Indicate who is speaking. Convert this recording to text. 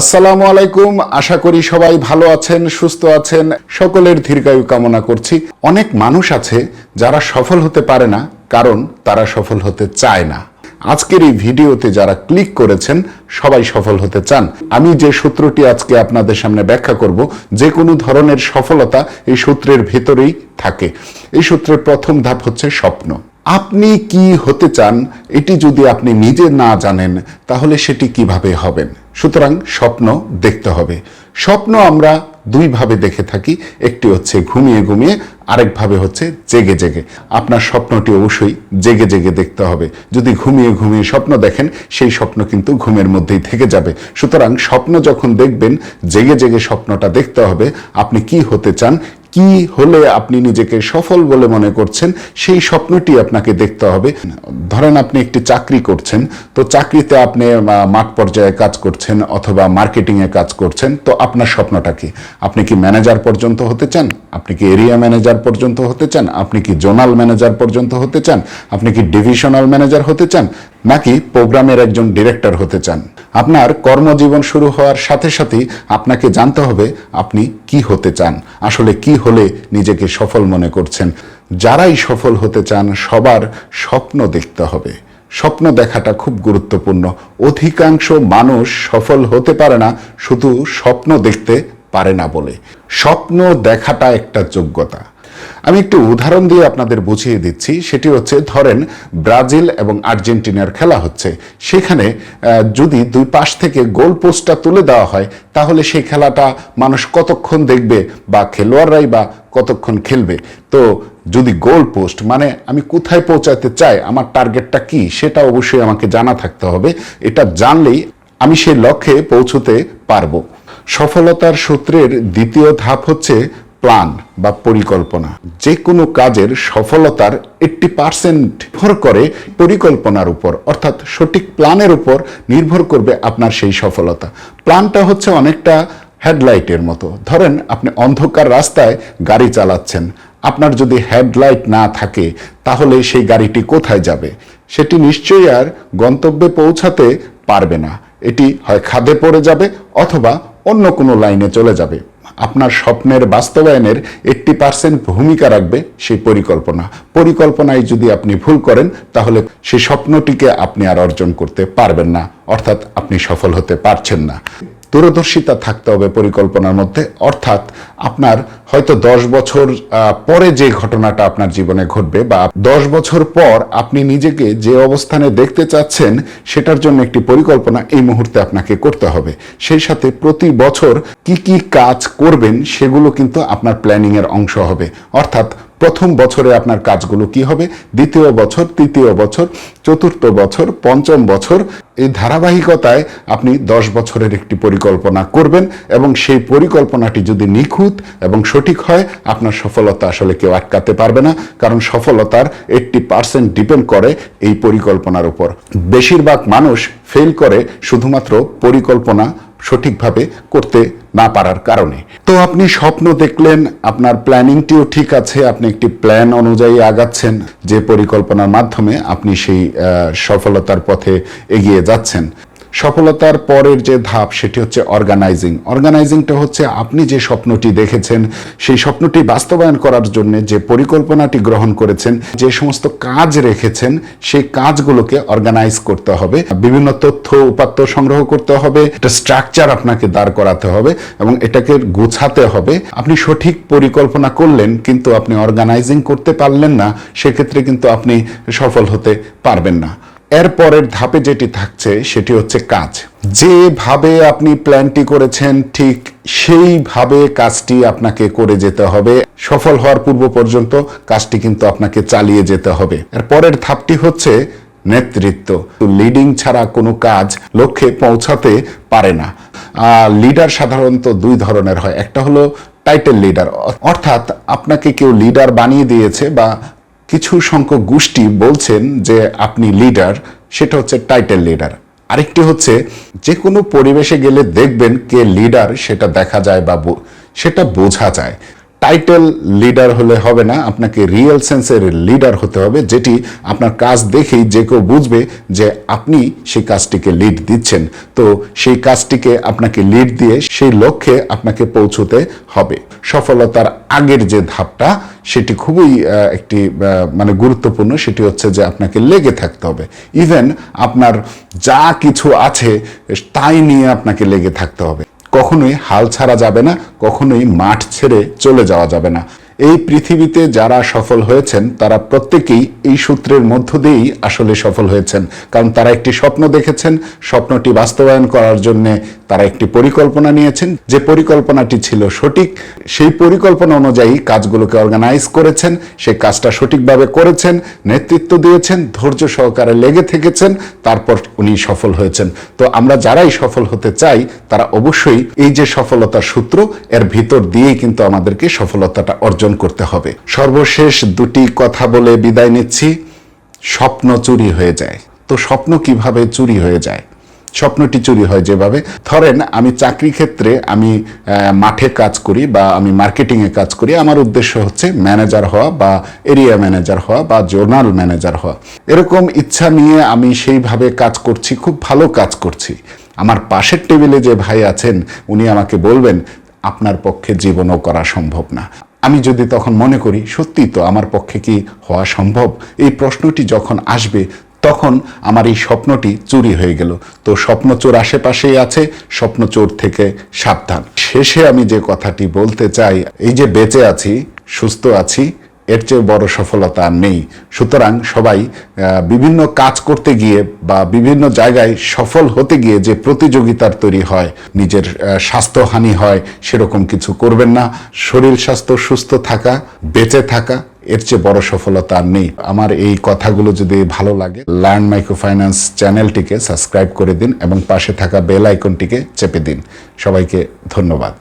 Speaker 1: আসসালামু আলাইকুম। আশা করি সবাই ভালো আছেন, সুস্থ আছেন। সকলের দীর্ঘায়ু কামনা করছি। অনেক মানুষ আছে যারা সফল হতে পারে না, কারণ তারা সফল হতে চায় না। আজকের এই ভিডিওতে যারা ক্লিক করেছেন, সবাই সফল হতে চান। আমি যে সূত্রটি আজকে আপনাদের সামনে ব্যাখ্যা করব, যে কোনো ধরনের সফলতা এই সূত্রের ভেতরেই থাকে। এই সূত্রের প্রথম ধাপ হচ্ছে স্বপ্ন। আপনি কি হতে চান, এটি যদি আপনি নিজে না জানেন, তাহলে সেটি কীভাবে হবেন? সুতরাং স্বপ্ন দেখতে হবে। স্বপ্ন আমরা দুইভাবে দেখে থাকি। একটি হচ্ছে ঘুমিয়ে ঘুমিয়ে, আরেকভাবে হচ্ছে জেগে জেগে। আপনার স্বপ্নটি অবশ্যই জেগে জেগে দেখতে হবে। যদি ঘুমিয়ে ঘুমিয়ে স্বপ্ন দেখেন, সেই স্বপ্ন কিন্তু ঘুমের মধ্যেই থেকে যাবে। সুতরাং স্বপ্ন যখন দেখবেন, জেগে জেগে স্বপ্নটা দেখতে হবে। আপনি কি হতে চান কি হলে আপনি নিজেকে সফল বলে মনে করছেন, সেই স্বপ্নটি আপনাকে দেখতে হবে। ধরেন আপনি একটি চাকরি করছেন, তো চাকরিতে আপনি মাঠ পর্যায়ে কাজ করছেন অথবা মার্কেটিংয়ে কাজ করছেন, তো আপনার স্বপ্নটা কি? আপনি কি ম্যানেজার পর্যন্ত হতে চান? আপনি কি এরিয়া ম্যানেজার পর্যন্ত হতে চান? আপনি কি জোনাল ম্যানেজার পর্যন্ত হতে চান? আপনি কি ডিভিশনাল ম্যানেজার হতে চান? নাকি প্রোগ্রামের একজন ডিরেক্টর হতে চান? আপনার কর্মজীবন শুরু হওয়ার সাথে সাথেই আপনাকে জানতে হবে আপনি কি হতে চান, আসলে কি হলে নিজেকে সফল মনে করছেন। যারাই সফল হতে চান, সবার স্বপ্ন দেখতে হবে। স্বপ্ন দেখাটা খুব গুরুত্বপূর্ণ। অধিকাংশ মানুষ সফল হতে পারে না, শুধু স্বপ্ন দেখতে পারে না বলে। স্বপ্ন দেখাটা একটা যোগ্যতা। আমি একটু উদাহরণ দিয়ে আপনাদের বুঝিয়ে দিচ্ছি। সেটি হচ্ছে, ধরেন ব্রাজিল এবং আর্জেন্টিনার খেলা হচ্ছে। সেখানে যদি দুই পাশ থেকে গোল পোস্টটা তুলে দেওয়া হয়, তাহলে সেই খেলাটা মানুষ কতক্ষণ দেখবে বা খেলোয়াড়রাই বা কতক্ষণ খেলবে? তো যদি গোল পোস্ট মানে আমি কোথায় পৌঁছাতে চাই, আমার টার্গেটটা কি, সেটা অবশ্যই আমাকে জানা থাকতে হবে। এটা জানলেই আমি সেই লক্ষ্যে পৌঁছতে পারব। সফলতার সূত্রের দ্বিতীয় ধাপ হচ্ছে প্ল্যান বা পরিকল্পনা। যে কোনো কাজের সফলতার এইট্টি পার্সেন্ট নির্ভর করে পরিকল্পনার উপর, অর্থাৎ সঠিক প্ল্যানের উপর নির্ভর করবে আপনার সেই সফলতা। প্ল্যানটা হচ্ছে অনেকটা হেডলাইটের মতো। ধরেন আপনি অন্ধকার রাস্তায় গাড়ি চালাচ্ছেন। আপনার যদি হেডলাইট না থাকে, তাহলে সেই গাড়িটি কোথায় যাবে? সেটি নিশ্চয়ই আর গন্তব্যে পৌঁছাতে পারবে না। এটি হয় খাদে পড়ে যাবে অথবা অন্য কোনো লাইনে চলে যাবে। আপনার স্বপ্নের বাস্তবায়নের এইট্টি পার্সেন্ট ভূমিকা রাখবে সেই পরিকল্পনা। পরিকল্পনায় যদি আপনি ভুল করেন, তাহলে সেই স্বপ্নটিকে আপনি আর অর্জন করতে পারবেন না, অর্থাৎ আপনি সফল হতে পারছেন না। দূরদর্শিতা থাকতে হবে পরিকল্পনার মধ্যে। অর্থাৎ আপনার হয়তো দশ বছর পরে যে ঘটনাটা আপনার জীবনে ঘটবে বা দশ বছর পর আপনি নিজেকে যে অবস্থানে দেখতে চাচ্ছেন, সেটার জন্য একটি পরিকল্পনা এই মুহূর্তে আপনাকে করতে হবে। সেই সাথে প্রতি বছর কি কি কাজ করবেন, সেগুলো কিন্তু আপনার প্ল্যানিং এর অংশ হবে। অর্থাৎ প্রথম বছরে আপনার কাজগুলো কি হবে? দ্বিতীয় বছর, তৃতীয় বছর, চতুর্থ বছর, পঞ্চম বছর, এই ধারাবাহিকতায় আপনি দশ বছরের একটি পরিকল্পনা করবেন এবং সেই পরিকল্পনাটি যদি নিখুঁত এবং সঠিক হয়, আপনার সফলতা আসলে কেউ আটকাতে পারবে না, কারণ সফলতার এইটটি পার্সেন্ট ডিপেন্ড করে এই পরিকল্পনার উপর। বেশিরভাগ মানুষ ফেল করে শুধুমাত্র পরিকল্পনা সঠিকভাবে করতে না পারার কারণে। তো আপনি স্বপ্ন দেখলেন, আপনার প্ল্যানিংটিও ঠিক আছে, আপনি একটি প্ল্যান অনুযায়ী আগাচ্ছেন, যে পরিকল্পনার মাধ্যমে আপনি সেই সফলতার পথে এগিয়ে যাচ্ছেন। সফলতার পরের যে ধাপ সেটি হচ্ছে অর্গানাইজিং অর্গানাইজিংটা হচ্ছে আপনি যে স্বপ্নটি দেখেছেন, সেই স্বপ্নটি বাস্তবায়ন করার জন্য যে পরিকল্পনাটি গ্রহণ করেছেন, যে সমস্ত কাজ রেখেছেন, সেই কাজগুলোকে অর্গানাইজ করতে হবে। বিভিন্ন তথ্য, উপাত্ত সংগ্রহ করতে হবে, একটা স্ট্রাকচার আপনাকে দাঁড় করাতে হবে এবং এটাকে গুছাতে হবে। আপনি সঠিক পরিকল্পনা করলেন, কিন্তু আপনি অর্গানাইজিং করতে পারলেন না, সেক্ষেত্রে কিন্তু আপনি সফল হতে পারবেন না। এর পরের ধাপে যেটি থাকছে, সেটি হচ্ছে কাজ। যেভাবে আপনি প্ল্যানটি করেছেন, ঠিক সেইভাবে কাজটি আপনাকে করে যেতে হবে। সফল হওয়ার পূর্ব পর্যন্ত কাজটি কিন্তু আপনাকে চালিয়ে যেতে হবে। এর পরের ধাপটি হচ্ছে নেতৃত্ব। লিডিং ছাড়া কোনো কাজ লক্ষ্যে পৌঁছাতে পারে না। লিডার সাধারণত দুই ধরনের হয়। একটা হলো টাইটেল লিডার অর্থাৎ আপনাকে কেউ লিডার বানিয়ে দিয়েছে বা কিছু সংখ্যক গোষ্ঠী বলছেন যে আপনি লিডার সেটা হচ্ছে টাইটেল লিডার আরেকটি হচ্ছে যে কোনো পরিবেশে গেলে দেখবেন কে লিডার সেটা দেখা যায় বা, সেটা বোঝা যায়। টাইটেল লিডার হলে হবে না, আপনাকে রিয়েল সেন্সের লিডার হতে হবে, যেটি আপনার কাজ দেখেই যে কেউ বুঝবে যে আপনি সেই কাজটিকে লিড দিচ্ছেন। তো সেই কাজটিকে আপনাকে লিড দিয়ে সেই লক্ষ্যে আপনাকে পৌঁছতে হবে। সফলতার আগের যে ধাপটা, সেটি খুবই একটি মানে গুরুত্বপূর্ণ, সেটি হচ্ছে যে আপনাকে লেগে থাকতে হবে। ইভেন আপনার যা কিছু আছে, তাই নিয়ে আপনাকে লেগে থাকতে হবে। কখনোই হাল ছাড়া যাবে না, কখনোই মাঠ ছেড়ে চলে যাওয়া যাবে না। এই পৃথিবীতে যারা সফল হয়েছেন, তারা প্রত্যেকেই এই সূত্রের মধ্য দিয়েই আসলে সফল হয়েছেন। কারণ তারা একটি স্বপ্ন দেখেছেন, স্বপ্নটি বাস্তবায়ন করার জন্য তারা একটি পরিকল্পনা নিয়েছেন। যে পরিকল্পনাটি ছিল সঠিক, সেই পরিকল্পনা অনুযায়ী কাজগুলোকে অর্গানাইজ করেছেন। সেই কাজটা সঠিকভাবে করেছেন, নেতৃত্ব দিয়েছেন, ধৈর্য সহকারে লেগে থেকেছেন, তারপর উনি সফল হয়েছেন। তো আমরা যারাই সফল হতে চাই, তারা অবশ্যই এই যে সফলতার সূত্র, এর ভিতর দিয়েই কিন্তু আমাদেরকে সফলতাটা অর্জন করতে হবে। সর্বশেষ দুটি কথা বলে বিদায় নিচ্ছি। স্বপ্ন চুরি হয়ে যায়। তো স্বপ্ন কীভাবে চুরি হয়ে যায়? স্বপ্নটি চুরি হয় যেভাবে। ধরেন, আমি চাকরি ক্ষেত্রে আমি মাঠে কাজ করি বা আমি মার্কেটিংয়ে কাজ করি, আমার উদ্দেশ্য হচ্ছে ম্যানেজার হওয়া বা এরিয়া ম্যানেজার হওয়া বা জোনাল ম্যানেজার হওয়া। এরকম ইচ্ছা নিয়ে আমি সেইভাবে কাজ করছি, খুব ভালো কাজ করছি। আমার পাশের টেবিলে যে ভাই আছেন, উনি আমাকে বলবেন, আপনার পক্ষে জীবনও করা সম্ভব না। আমি যদি তখন মনে করি সত্যি তো আমার পক্ষে কি হওয়া সম্ভব? এই প্রশ্নটি যখন আসবে তখন আমার এই স্বপ্নটি চুরি হয়ে গেল। তো স্বপ্নচোর আশেপাশেই আছে, স্বপ্নচোর থেকে সাবধান। শেষে আমি যে কথাটি বলতে চাই, এই যে বেঁচে আছি, সুস্থ আছি, এর চেয়ে বড় সফলতা আর নেই। সুতরাং সবাই বিভিন্ন কাজ করতে গিয়ে বা বিভিন্ন জায়গায় সফল হতে গিয়ে যে প্রতিযোগিতার তৈরি হয়, নিজের স্বাস্থ্যহানি হয়, সেরকম কিছু করবেন না। শরীর স্বাস্থ্য সুস্থ থাকা, বেঁচে থাকা এর চেয়ে বড় সফলতা আর নেই। আমার এই কথাগুলো যদি ভালো লাগে লার্ন মাইক্রো ফাইন্যান্স চ্যানেলটিকে সাবস্ক্রাইব করে দিন এবং পাশে থাকা বেল আইকনটিকে চেপে দিন। সবাইকে ধন্যবাদ।